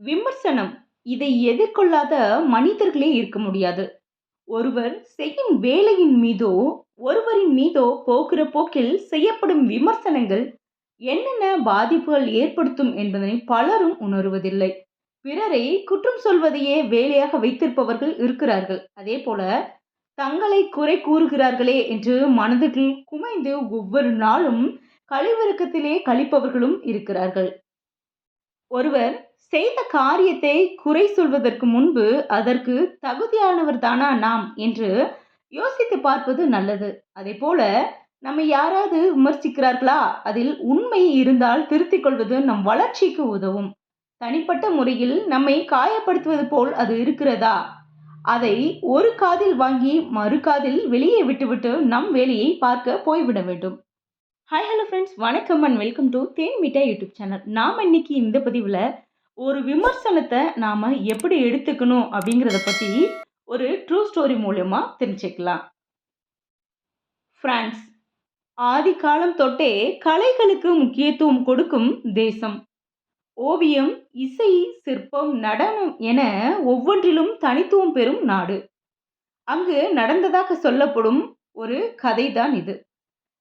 விமர்சனம். இதை எதிர்கொள்ளாத மனிதர்களே இருக்க முடியாது. ஒருவர் செய்யும் வேலையின் மீதோ ஒருவரின் மீதோ போக்குற போக்கில் செய்யப்படும் விமர்சனங்கள் என்னென்ன பாதிப்புகள் ஏற்படுத்தும் என்பதனை பலரும் உணருவதில்லை. பிறரை குற்றம் சொல்வதையே வேலையாக வைத்திருப்பவர்கள் இருக்கிறார்கள். அதே போல தங்களை குறை கூறுகிறார்களே என்று மனதுக்குள் குமைந்து ஒவ்வொரு நாளும் கழிவிறக்கத்திலே கழிப்பவர்களும் இருக்கிறார்கள். ஒருவர் செய்த காரியத்தை குறை சொல்வதற்கு முன்பு அதற்கு தகுதியானவர் தானா நாம் என்று யோசித்து பார்ப்பது நல்லது. அதே போல நம்ம யாராவது விமர்சிக்கிறார்களா? அதில் உண்மை இருந்தால் திருத்திக் கொள்வது நம் வளர்ச்சிக்கு உதவும். தனிப்பட்ட முறையில் நம்மை காயப்படுத்துவது போல் அது இருக்கிறதா? அதை ஒரு காதில் வாங்கி மறு காதில் வெளியே விட்டுவிட்டு நம் வேலையை பார்க்க போய்விட வேண்டும். ஹாய் ஹலோ ஃப்ரெண்ட்ஸ் வணக்கம் and welcome to than meetha YouTube channel நாம் இன்னைக்கு இந்த பதிவில் ஒரு விமர்சனத்தை நாம் எப்படி எடுத்துக்கணும் அப்படிங்கிறத பற்றி ஒரு ட்ரூ ஸ்டோரி மூலயமா தெரிஞ்சுக்கலாம். பிரான்ஸ் ஆதி காலம் தொட்டே கலைகளுக்கு முக்கியத்துவம் கொடுக்கும் தேசம். ஓவியம் இசை சிற்பம் நடனம் என ஒவ்வொன்றிலும் தனித்துவம் பெறும் நாடு. அங்கு நடந்ததாக சொல்லப்படும் ஒரு கதைதான் இது.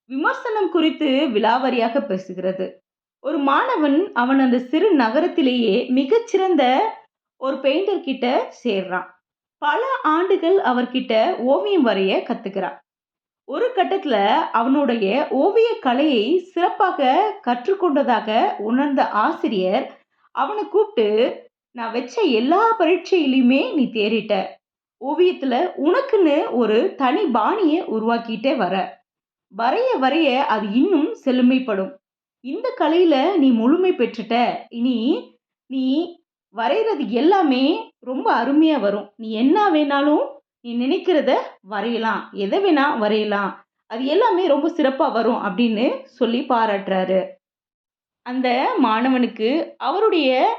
விமர்சனம் குறித்து விலாவரியாக பேசுகிறது. ஒரு மாணவன் அவன் அந்த சிறு நகரத்திலேயே மிகச்சிறந்த ஒரு பெயிண்டர் கிட்ட சேர்றான். பல ஆண்டுகள் அவர்கிட்ட ஓவியம் வரைய கத்துக்கிறான். ஒரு கட்டத்தில் அவனுடைய ஓவிய கலையை சிறப்பாக கற்றுக்கொண்டதாக உணர்ந்த ஆசிரியர் அவனை கூப்பிட்டு நான் வச்ச எல்லா பரீட்சையிலையுமே நீ தேறிட்ட. ஓவியத்தில் உனக்குன்னு ஒரு தனி பாணியை உருவாக்கிட்டே வர. வரைய வரைய அது இன்னும் செழுமைப்படும். இந்த கலையில் நீ முழுமை பெற்றுட்ட. இனி நீ வரைகிறது எல்லாமே ரொம்ப அருமையாக வரும். நீ என்ன வேணாலும் நீ நினைக்கிறத வரையலாம். எதை வேணால் வரையலாம். அது எல்லாமே ரொம்ப சிறப்பாக வரும் அப்படின்னு சொல்லி பாராட்டுறாரு. அந்த மாணவனுக்கு அவருடைய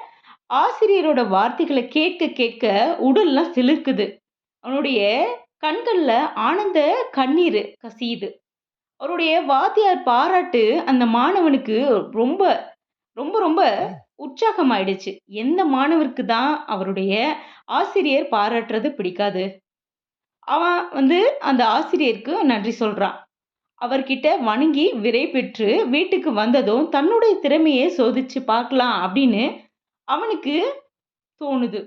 ஆசிரியரோட வார்த்தைகளை கேட்க கேட்க உடல்லாம் சிலுக்குது அவனுடைய கண்களில் ஆனந்த கண்ணீர் கசியுது. அவருடைய வாத்தியார் பாராட்டு அந்த மாணவனுக்கு ரொம்ப ரொம்ப ரொம்ப உற்சாகமாயிடுச்சு. எந்த மாணவருக்கு தான் அவருடைய ஆசிரியர் பாராட்டுறது பிடிக்காது? அவன் வந்து அந்த ஆசிரியருக்கு நன்றி சொல்கிறான் அவர்கிட்ட வணங்கி விரை பெற்று வீட்டுக்கு வந்ததும் தன்னுடைய திறமையை சோதிச்சு பார்க்கலாம் அப்படின்னு அவனுக்கு தோணுது.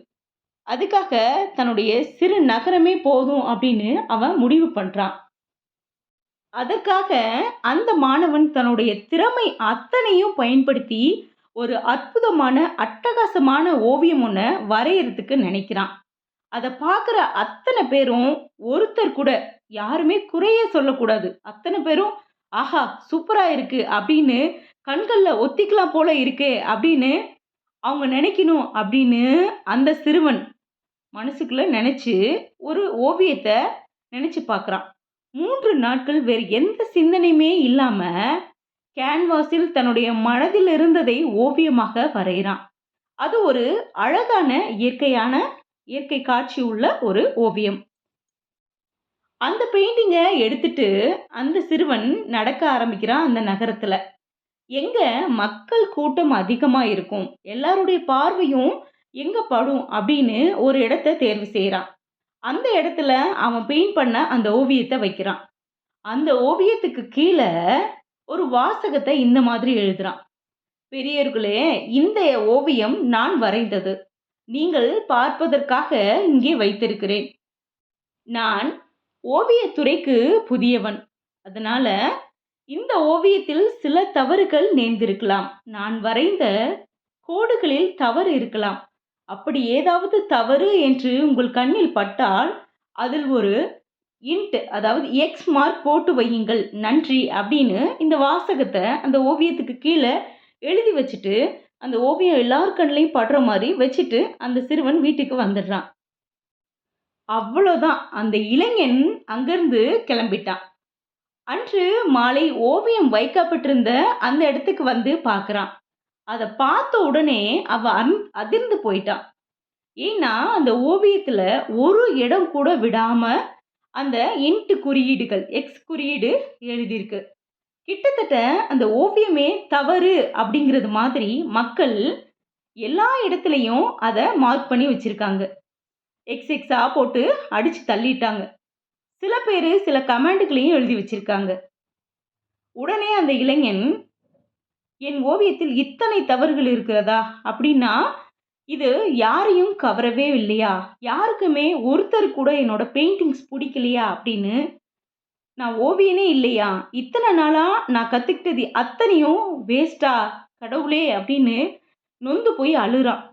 அதுக்காக தன்னுடைய சிறு நகரமே போதும் அப்படின்னு அவன் முடிவு பண்ணுறான் அதற்காக அந்த மாணவன் தன்னுடைய திறமை அத்தனையும் பயன்படுத்தி ஒரு அற்புதமான அட்டகாசமான ஓவியம் ஒன்று வரையறதுக்கு நினைக்கிறான். அதை பார்க்குற அத்தனை பேரும் ஒருத்தர் கூட யாருமே குறையே சொல்லக்கூடாது. அத்தனை பேரும் ஆஹா சூப்பராக இருக்கு அப்படின்னு கண்களில் ஒத்திக்கலாம் போல இருக்கே அப்படின்னு அவங்க நினைக்கணும் அப்படின்னு அந்த சிறுவன் மனசுக்குள்ளே நினச்சி ஒரு ஓவியத்தை நினச்சி பார்க்குறான். மூன்று நாட்கள் வேறு எந்த சிந்தனையுமே இல்லாமல் கேன்வாஸில் தன்னுடைய மனதில் இருந்ததை ஓவியமாக வரைகிறான். அது ஒரு அழகான இயற்கையான இயற்கை காட்சி உள்ள ஒரு ஓவியம். அந்த பெயிண்டிங்கை எடுத்துட்டு அந்த சிறுவன் நடக்க ஆரம்பிக்கிறான் அந்த நகரத்தில். எங்கே மக்கள் கூட்டம் அதிகமாக இருக்கும். எல்லாருடைய பார்வையும் எங்கே படும் அப்படின்னு ஒரு இடத்த தேர்வு செய்கிறான் அந்த இடத்துல அவன் பெயிண்ட் பண்ண அந்த ஓவியத்தை வைக்கிறான். அந்த ஓவியத்துக்கு கீழே ஒரு வாசகத்தை இந்த மாதிரி எழுதுறான். பெரியவர்களே இந்த ஓவியம் நான் வரைந்தது. நீங்கள் பார்ப்பதற்காக இங்கே வைத்திருக்கிறேன். நான் ஓவியத்துறைக்கு புதியவன். அதனால இந்த ஓவியத்தில் சில தவறுகள் நேர்ந்திருக்கலாம். நான் வரைந்த கோடுகளில் தவறு இருக்கலாம். அப்படி ஏதாவது தவறு என்று உங்கள் கண்ணில் பட்டால் அதில் ஒரு இன்ட் அதாவது எக்ஸ் மார்க் போட்டு வையுங்கள். நன்றி அப்படின்னு இந்த வாசகத்தை அந்த ஓவியத்துக்கு கீழே எழுதி வச்சுட்டு அந்த ஓவியம் எல்லார் கண்ணிலையும் படுற மாதிரி வச்சுட்டு அந்த சிறுவன் வீட்டுக்கு வந்துடுறான். அவ்வளோதான். அந்த இளைஞன் அங்கேருந்து கிளம்பிட்டான். அன்று மாலை ஓவியம் வைக்கப்பட்டிருந்த அந்த இடத்துக்கு வந்து பார்க்குறான். அதை பார்த்த உடனே அவ அந் அதிர்ந்து போயிட்டான் ஏன்னா அந்த ஓவியத்தில் ஒரு இடம் கூட விடாமல் அந்த இன்ட்டு குறியீடுகள் எக்ஸ் குறியீடு எழுதியிருக்கு கிட்டத்தட்ட அந்த ஓவியமே தவறு அப்படிங்கிறது மாதிரி மக்கள் எல்லா இடத்துலையும் அதை மார்க் பண்ணி வச்சிருக்காங்க. எக்ஸ் எக்ஸா போட்டு அடிச்சு தள்ளிட்டாங்க. சில பேர் சில கமெண்ட்களையும் எழுதி வச்சிருக்காங்க. உடனே அந்த இளைஞன், "என் ஓவியத்தில் இத்தனை தவறுகள் இருக்கிறதா? அப்படின்னா, இது யாரையும் கவரவே இல்லையா? யாருக்குமே ஒருத்தர் கூட என்னோட பெயிண்டிங்ஸ் பிடிக்கலையா அப்படின்னு, "நான் ஓவியனே இல்லையா? இத்தனை நாளாக நான் கற்றுக்கிட்டது அத்தனையும் வேஸ்டா கடவுளே!" அப்படின்னு நொந்து போய் அழுறான்.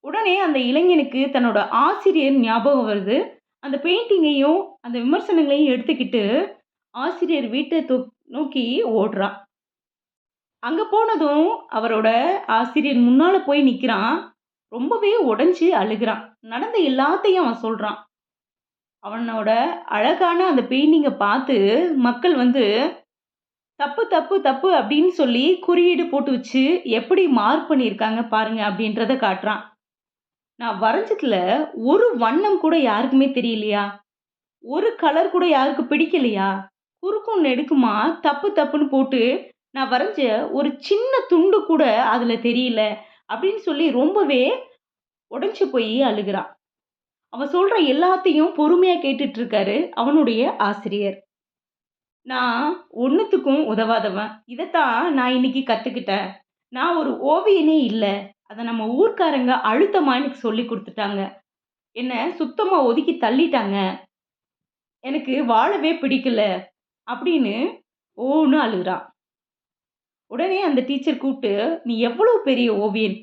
உடனே அந்த இளைஞனுக்கு தன்னோட ஆசிரியர் ஞாபகம் வருது. அந்த பெயிண்டிங்கையும், அந்த விமர்சனங்களையும் எடுத்துக்கிட்டு, ஆசிரியர் வீட்டை தொ நோக்கி ஓடுறான். அங்கே போனதும் அவரோட ஆசிரியர் முன்னால் போய் நிற்கிறான் ரொம்பவே உடஞ்சி அழுகிறான் நடந்த எல்லாத்தையும் அவன் சொல்கிறான் அவனோட அழகான அந்த பெயிண்டிங்கை பார்த்து மக்கள் வந்து, "தப்பு, தப்பு, தப்பு" அப்படின்னு சொல்லி குறியீடு போட்டு வச்சு, எப்படி மார்க் பண்ணியிருக்காங்க பாருங்க அப்படின்றத காட்டுறான். "நான் வரைஞ்சதுல ஒரு வண்ணம் கூட யாருக்குமே தெரியலையா? ஒரு கலர் கூட யாருக்கு பிடிக்கலையா? குறுக்கும் நெடுக்குமா தப்பு, தப்புன்னு போட்டு நான் வரைஞ்ச ஒரு சின்ன துண்டு கூட அதில் தெரியல" அப்படின்னு சொல்லி ரொம்பவே உடஞ்சி போய் அழுகிறான் அவன் சொல்கிற எல்லாத்தையும் பொறுமையாக கேட்டுட்ருக்காரு அவனுடைய ஆசிரியர். "நான் ஒன்றுத்துக்கும் உதவாதவன். இதைத்தான் நான் இன்னைக்கு கற்றுக்கிட்டேன் நான் ஒரு ஓவியனே இல்லை அதை நம்ம ஊர்க்காரங்க அழுத்தமாக எனக்கு சொல்லிக் கொடுத்துட்டாங்க என்னை சுத்தமாக ஒதுக்கி தள்ளிட்டாங்க. எனக்கு வாழவே பிடிக்கல" அப்படின்னு ஓன்னு அழுகிறான் உடனே அந்த டீச்சர் கூப்பிட்டு, "நீ எவ்வளோ பெரிய ஓவியன்.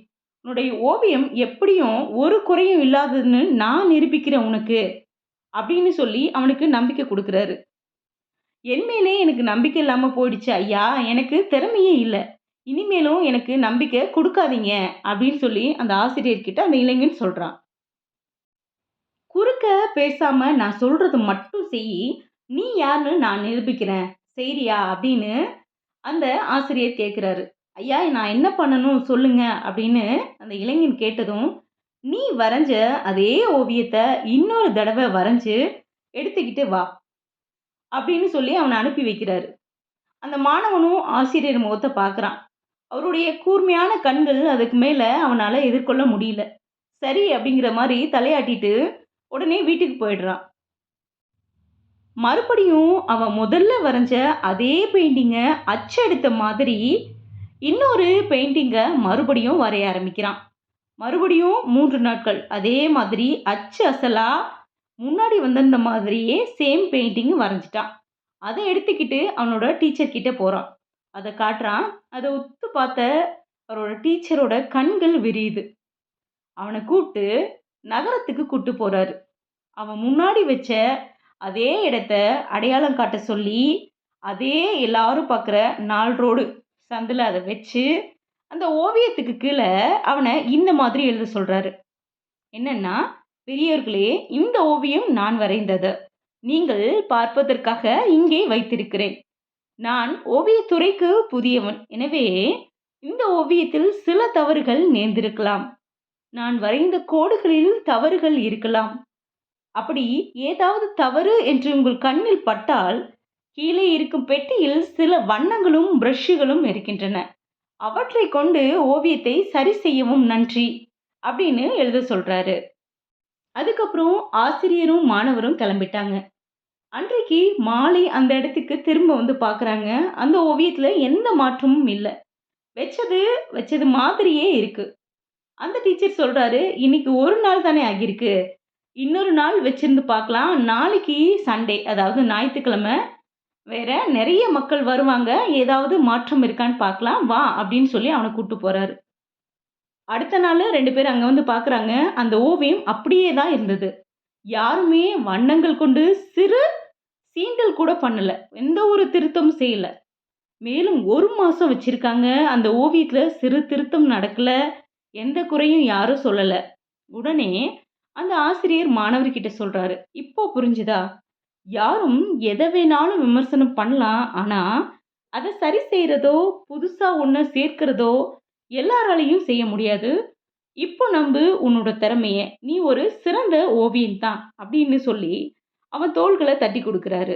உன்னுடைய ஓவியம் எப்படியும் ஒரு குறையும் இல்லாததுன்னு நான் நிரூபிக்கிறேன் உனக்கு" அப்படின்னு சொல்லி அவனுக்கு நம்பிக்கை கொடுக்குறாரு "என் மேலே எனக்கு நம்பிக்கை இல்லாமல் போயிடுச்சு ஐயா. எனக்கு திறமையே இல்லை இனிமேலும் எனக்கு நம்பிக்கை கொடுக்காதீங்க அப்படின்னு சொல்லி அந்த ஆசிரியர்கிட்ட அந்த இளைஞன் சொல்கிறான் "குறுக்க பேசாம நான் சொல்றது மட்டும் செய். நீ யாருன்னு நான் நிரூபிக்கிறேன். சரியா அப்படின்னு அந்த ஆசிரியர் கேட்குறாரு. "ஐயா நான் என்ன பண்ணணும் சொல்லுங்க" அப்படின்னு அந்த இளைஞன் கேட்டதும், "நீ வரைஞ்ச அதே ஓவியத்தை இன்னொரு தடவை வரைஞ்சு எடுத்துக்கிட்டு வா" அப்படின்னு சொல்லி அவனை அனுப்பி வைக்கிறாரு. அந்த மாணவனும் ஆசிரியர் முகத்தை பார்க்குறான். அவருடைய கூர்மையான கண்கள் அதுக்கு மேலே அவனால் எதிர்கொள்ள முடியல. சரி அப்படிங்கிற மாதிரி தலையாட்டிட்டு உடனே வீட்டுக்கு போயிடுறான். மறுபடியும் அவன் முதல்ல வரைஞ்ச அதே பெயிண்டிங்கை அச்சடித்த மாதிரி இன்னொரு பெயிண்டிங்கை மறுபடியும் வரைய ஆரம்பிக்கிறான். மறுபடியும் மூன்று நாட்கள் அதே மாதிரி அச்சு அசலாக முன்னாடி வந்திருந்த மாதிரியே சேம் பெயிண்டிங் வரைஞ்சிட்டான் அதை எடுத்துக்கிட்டு அவனோட டீச்சர் போகிறான் அதை காட்டுறான். அதை ஒத்து பார்த்த அவரோட டீச்சரோட கண்கள் விரியுது. அவனை கூப்பிட்டு நகரத்துக்கு கூப்பிட்டு போகிறாரு அவன் முன்னாடி வச்ச அதே இடத்த அடையாளம் காட்ட சொல்லி, அதே எல்லாரும் பார்க்குற நாள் ரோடு சந்தில் அதை வச்சு, அந்த ஓவியத்துக்கு கீழே அவனை இந்த மாதிரி எழுத சொல்கிறாரு என்னென்னா "பெரியோர்களே இந்த ஓவியம் நான் வரைந்தது. நீங்கள் பார்ப்பதற்காக இங்கே வைத்திருக்கிறேன். நான் ஓவியத்துறைக்கு புதியவன். எனவே இந்த ஓவியத்தில் சில தவறுகள் நேர்ந்திருக்கலாம். நான் வரைந்த கோடுகளில் தவறுகள் இருக்கலாம். அப்படி ஏதாவது தவறு என்று உங்கள் கண்ணில் பட்டால், கீழே இருக்கும் பெட்டியில் சில வண்ணங்களும் பிரஷ்களும் இருக்கின்றன. அவற்றை கொண்டு ஓவியத்தை சரி செய்யவும் நன்றி" அப்படின்னு எழுத சொல்றாரு. அதுக்கப்புறம் ஆசிரியரும், மாணவரும் கிளம்பிட்டாங்க. அன்றைக்கு மாலை அந்த இடத்துக்கு திரும்ப வந்து பார்க்குறாங்க. அந்த ஓவியத்தில் எந்த மாற்றமும் இல்லை வச்சது வச்சது மாதிரியே இருக்கு. அந்த டீச்சர் சொல்கிறாரு "இன்னைக்கு ஒரு நாள் தானே ஆகியிருக்கு. இன்னொரு நாள் வச்சிருந்து பார்க்கலாம். நாளைக்கு சண்டே அதாவது ஞாயிற்றுக்கிழமை வேற நிறைய மக்கள் வருவாங்க. ஏதாவது மாற்றம் இருக்கான்னு பார்க்கலாம். வா" அப்படின்னு சொல்லி அவனை கூப்பிட்டு போறாரு. அடுத்த நாள் ரெண்டு பேர் அங்கே வந்து பார்க்குறாங்க. அந்த ஓவியம் அப்படியே தான் இருந்தது. யாருமே வண்ணங்கள் கொண்டு சிறு சீண்டல் கூட பண்ணல. எந்த ஒரு திருத்தமும் செய்யல. மேலும் ஒரு மாதம் வச்சிருக்காங்க. அந்த ஓவியத்தில் சிறு திருத்தம் நடக்கல. எந்த குறையும் யாரும் சொல்லலை உடனே அந்த ஆசிரியர் மாணவர்கிட்ட சொல்றாரு, "இப்போ புரிஞ்சுதா? யாரும் எதை வேணாலும் விமர்சனம் பண்ணலாம். ஆனா, அதை சரி செய்கிறதோ புதுசா ஒன்று சேர்க்கிறதோ எல்லாராலையும் செய்ய முடியாது. இப்போ நம்பு உன்னோட திறமைய. நீ ஒரு சிறந்த ஓவியன் தான்" அப்படின்னு சொல்லி அவன் தோள்களை தட்டி கொடுக்குறாரு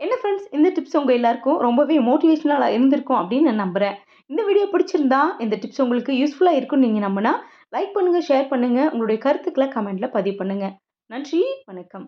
என்ன ஃப்ரெண்ட்ஸ் இந்த டிப்ஸ் உங்கள் எல்லாருக்கும் ரொம்பவே மோட்டிவேஷனலாக இருந்திருக்கும் அப்படின்னு நான் நம்புகிறேன் இந்த வீடியோ பிடிச்சிருந்தா இந்த டிப்ஸ் உங்களுக்கு யூஸ்ஃபுல்லாக இருக்கும்னு நீங்கள் நம்பினா லைக் பண்ணுங்கள் ஷேர் பண்ணுங்கள் உங்களுடைய கருத்துக்களை கமெண்ட்டில் பதிவு பண்ணுங்கள் நன்றி வணக்கம்.